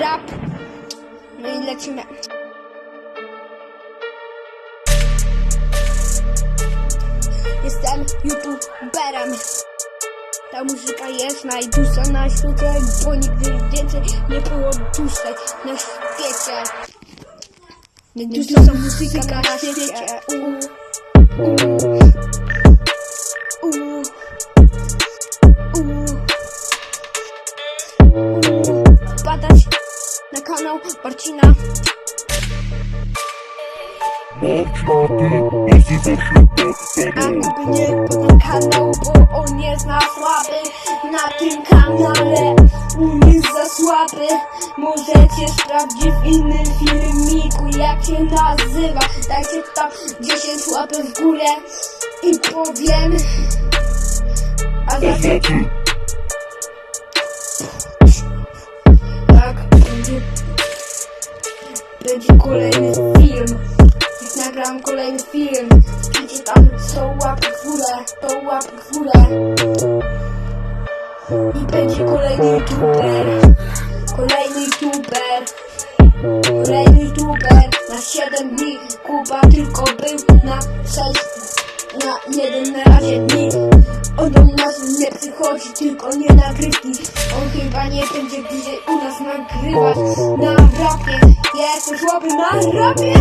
Rap. No i lecimy. Jestem youtuberem. Ta muzyka jest najdłuższa na świecie, bo nigdy więcej nie było dłuższej na świecie. Najdłuższa muzyka na świecie. U, kanał Marcina. A gdyby nie ten kanał, bo on jest na słaby Na tym kanale on jest za słaby. Możecie sprawdzić w innym filmiku jak się nazywa. Dajcie tam 10 łapek w górę i powiem. A za tak będzie będzie kolejny film. Nagram kolejny film, będzie tam 100 łapek w górę, 100 łapek w górę. I będzie kolejny youtuber, kolejny youtuber, kolejny youtuber na 7 dni. Kuba tylko był na 6, na jeden na razie dni. On do nas nie przychodzi, tylko nie nagrywki. On chyba nie będzie bliżej u nas nagrywać na rapie. Jestem słaby na rapie.